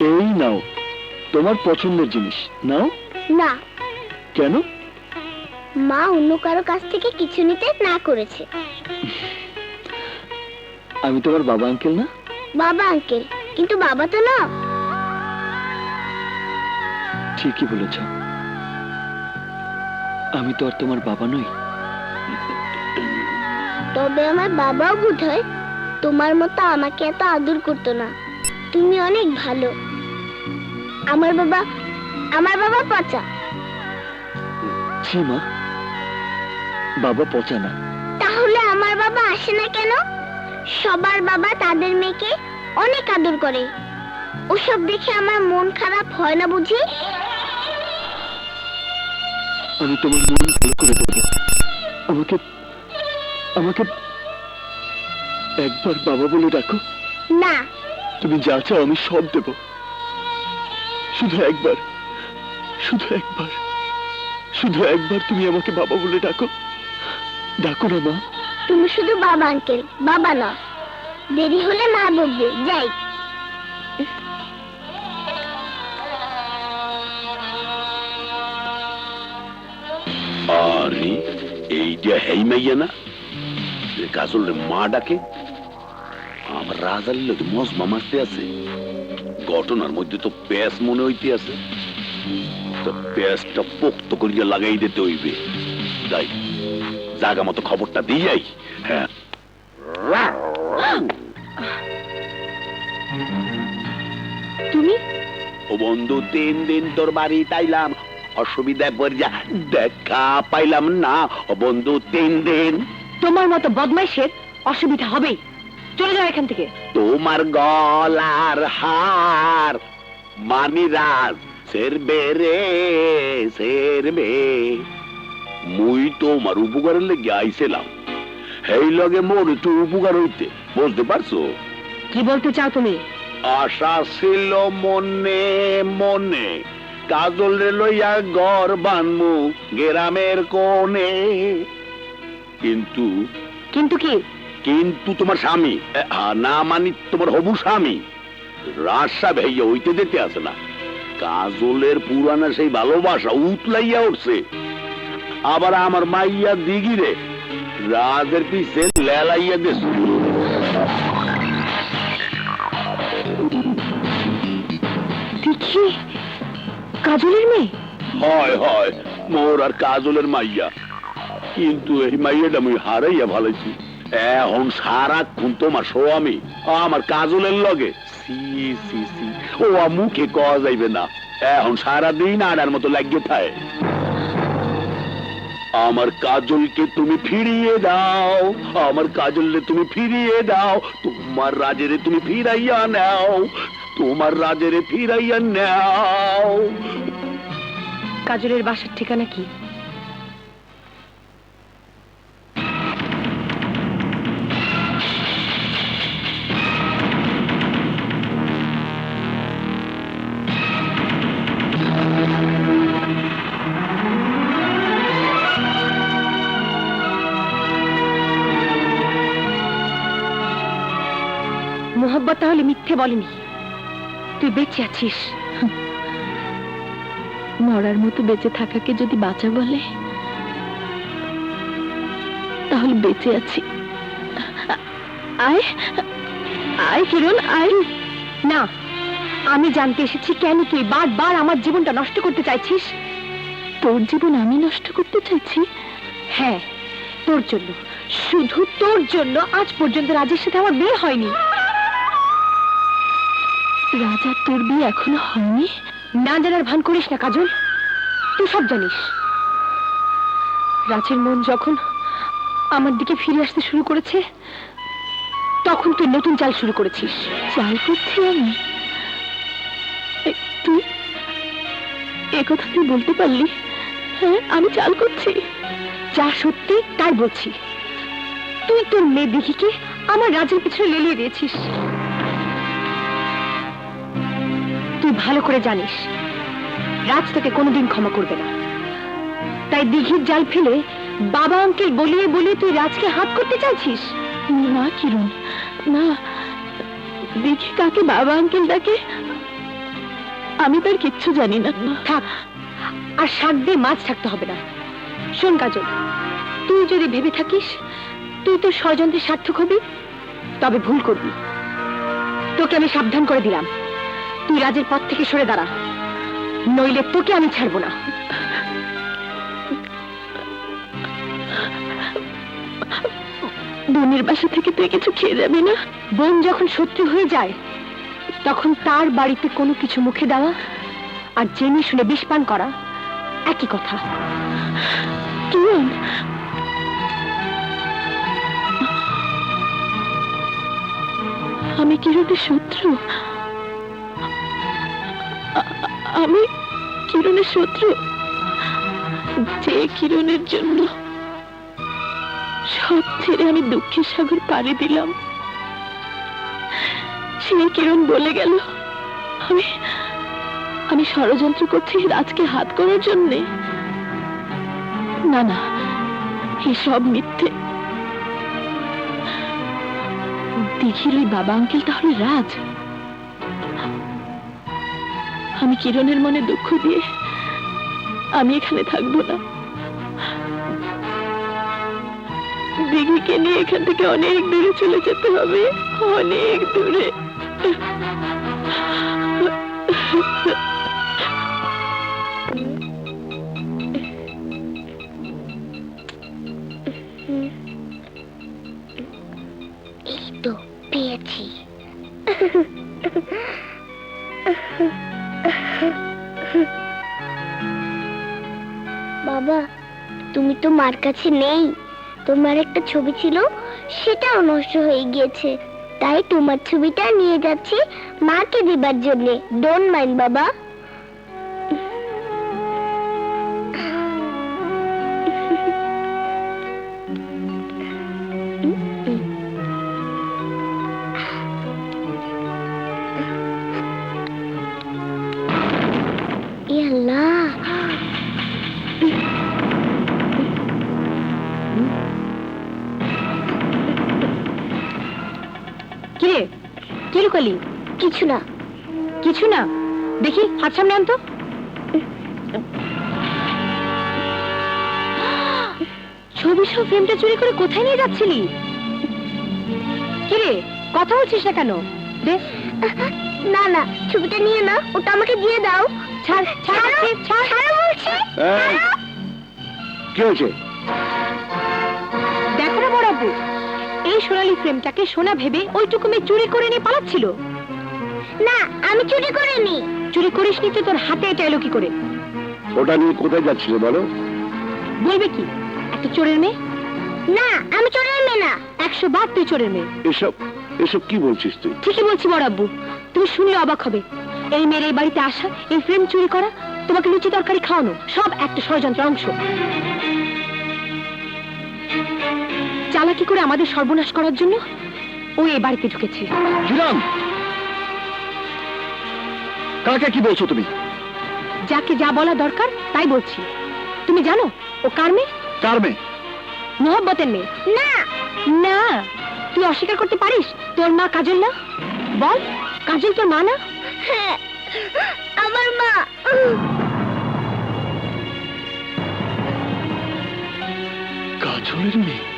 এই নাও তোমার পছন্দের জিনিস নাও। না। কেন? মা অন্য কারও কাছ থেকে কিছু নিতে না করেছে। আমি তোমার বাবা আঙ্কেল না? বাবা আঙ্কেল কিন্তু বাবা তো না। ঠিকই বলেছ। আমি তো আর তোমার বাবা নই। তবে আমার বাবাও বোধ হয় তোমার মতো আমাকে এত আদর করতো না। তুমি অনেক ভালো। আমার বাবা আমার বাবা পচা। ছি মা? বাবা পচা না। তাহলে আমার বাবা আসে না কেন? সবার বাবা তাদের মেয়েকে অনেক আদর করে। ওসব দেখে আমার মন খারাপ হয় না বুঝি? আমি তোমার মন ভালো করে দেবো আমাকে আমাকে একবার বাবা বলে ডাকো। না। তুমি যা চাও আমি সব দেব। শুধু একবার শুধু একবার শুধু একবার তুমি আমাকে বাবা বলে ডাকো। ডাকো না মা। তুমি শুধু বাবা আঙ্কেল বাবা না। দেরি হলে মা বকবে। যাই। আরে এই যে হেই মাইয়া না কাজল মা ডাকে আমার রাজার লোক মজমা মারতে আছে। ঘটনার মধ্যে তো প্যাস মনে হইতে আছে। প্যাসটা পোক্ত করিয়া লাগাই দিতে হইবে। যাই জাগা মতো খবরটা দিয়ে যাই। হ্যাঁ। তুমি? ও বন্ধু তিন দিন তোর বাড়ি তাইলাম। অসুবিধা পড়িয়া দেখা পাইলাম না। ও বন্ধু তিন দিন। তোমার মতো বদমাইশের অসুবিধা হবেই। চলে যাও এখান থেকে। তোমার গলার হার মানিরাজ সেরবে রে সেরবে। মুই তোমার উপকারের লেগে আইছিলাম। এই লগে মোর একটু উপকার হইতে বুঝতে পারছ? কি বলতে চাও তুমি? আশা ছিল মনে মনে কাজল রে লইয়া ঘর বানমু গ্রামের কোণে। কিন্তু কিন্তু কি? কিন্তু তোমার স্বামী না মানি তোমার হবু স্বামী। রাজসা ভাইয়া হইতে দিতে আসে না। কাজলের পুরানা সেই ভালোবাসা উতলাইয়া উঠছে। আবার আমার মাইয়া দিগিরে রাজের পিছে লেলাইয়া দিস দেখি কাজলের মেয়ে? হয় হয় মোর আর কাজলের মাইয়া। কিন্তু এই মাইয়াটা আমি হারাইয়া ভালাইছি। এখন সারাক্ষণ তোমার স্বামী আমার কাজলের লগে। ও মুখে কওয়া যাইবে না। এখন সারাদিন আড়ার মতো লাগিয়ে থাকে আমার কাজলকে তুমি ফিরিয়ে দাও। আমার কাজলকে তুমি ফিরিয়ে দাও। তোমার রাজেরে তুমি ফিরাইয়া নাও। তোমার রাজেরে ফিরাইয়া নাও। কাজলের বাসার ঠিকানা কি? মোহব্বত তাহলে মিথ্যে বলেনি। তুই বেঁচে আছিস। মরার মতো বেঁচে থাকাকে যদি বাঁচা বলে, তাহলে বেঁচে আছি। আয় আয় কিরণ আয়। না, আমি জানতে এসেছি কেন তুই বারবার আমার জীবনটা নষ্ট করতে চাইছিস। তোর জীবন আমি নষ্ট করতে চাইছি? হ্যাঁ তোর জন্য, শুধু তোর জন্য আজ পর্যন্ত রাজের সাথে আমার বিয়ে হয়নি। রাজা তোর বিয়ে এখনও হয়নি? না জানার ভান করিস না, কাজল। তুই সব জানিস। রাজের মন যখন আমার দিকে ফিরে আসতে শুরু করেছে, তখন তুই নতুন চাল শুরু করেছিস। চাল করছি আমি? তুই এ কথা তুই বলতে পারলি? হ্যাঁ আমি চাল করছি। যা সত্যি, তাই বলছি। তুই তোর মেয়ে দিঘিকে আমার রাজের পিছনে লেলিয়ে দিয়েছিস। তুই ভালো করে জানিস রাজ তোকে কোনোদিন ক্ষমা করবে না। তাই দিঘির জাল ফেলে বাবা আঙ্কেল বলিয়ে বলিয়ে তুই রাজকে হাত করতে চাইছিস? না কিরণ না। দেখি কাকে বাবা আঙ্কেল ডাকে। আমি তার কিচ্ছু জানি না। থাক আর শাক দিয়ে মাছ থাকতে হবে না। শোন কাজল তুই যদি ভেবে থাকিস তুই তোর ষড়যন্ত্রে সার্থক হবি তবে ভুল করবি। তোকে আমি সাবধান করে দিলাম। তুই রাজের পথ থেকে সরে দাঁড়া। নইলে তোকে আমি ছাড়বো না। বোনের বাসা থেকে তুই কিছু খেয়ে যাবি না? বোন যখন শত্রু হয়ে যায়, তখন তার বাড়িতে কোনো কিছু মুখে দেওয়া আর জেনে শুনে বিষ পান করা একই কথা। কিরণ আমি কিরণের শত্রু? আমি কিরণের শত্রু? যে কিরণের জন্য সব ছেড়ে আমি দুঃখের সাগর পাড়ি দিলাম। সেই কিরণ বলে গেল, আমি আমি ষড়যন্ত্র করছি রাজকে হাত করার জন্যে? না না এসব মিথ্যে। ওই বাবা আঙ্কেল তাহলে রাজ? আমি কিরণের মনে দুঃখ দিয়ে আমি এখানে থাকব না। দিঘিকে নিয়ে এখান থেকে অনেক দূরে চলে যেতে হবে, অনেক দূরে। পেয়েছি। বাবা, তুমি তো মার কাছে নেই। তোমার একটা ছবি ছিল, সেটাও নষ্ট হয়ে গিয়েছে। তাই তোমার ছবিটা নিয়ে যাচ্ছি মাকে দেবার জন্যে। ডোন্ট মাইন্ড বাবা। কিছু না। কিছু না? দেখি হাত সামনে আনতো ছবি সব ফ্রেমটা চুরি করে কোথায় নিয়ে যাচ্ছিলি? কিরে কথা বলছিস না কেন? না না ছবিটা নিয়ে না ওটা আমাকে দিয়ে দাও। ছাড় ছাড় ছাড় বলছি। কি হয়েছে? দেখো না বড়াব্বু এই সোনালি ফ্রেমটাকে সোনা ভেবে ওইটুকু মেয়ে চুরি করে নিয়ে পালাচ্ছিল। না আমি চুরি করিনি। চুরি করিসনি তো তোর হাতে এটা এলো কি করে? ওটা নিয়ে কোথায় যাচ্ছিল বলো? বলবে কি? একটা চোরের মেয়ে? না আমি চোরের মেয়ে না। একশো বার তুই চোরের মেয়ে। এসব এসব কি বলছিস তুই? ঠিকই বলছি বড় আব্বু। তুমি শুনলে অবাক হবে। এই মেয়ের এই বাড়িতে আসা এই ফ্রেম চুরি করা তোমাকে লুচি তরকারি খাওয়ানো সব একটা ষড়যন্ত্র অংশ। চালাকি করে আমাদের সর্বনাশ করার জন্য ও এই বাড়িতে ঢুকেছে। কিরণ কাকে কি বলছো তুমি? যাকে যা বলা দরকার তাই বলছি। তুমি জানো ও কার মেয়ে? কার মেয়ে? মোহব্বতের মেয়ে। না। না। তুই অস্বীকার করতে পারিস? তোর মা কাজল না? বল কাজল তোর মা না? হ্যাঁ, আমার মা। কাজলের মেয়ে?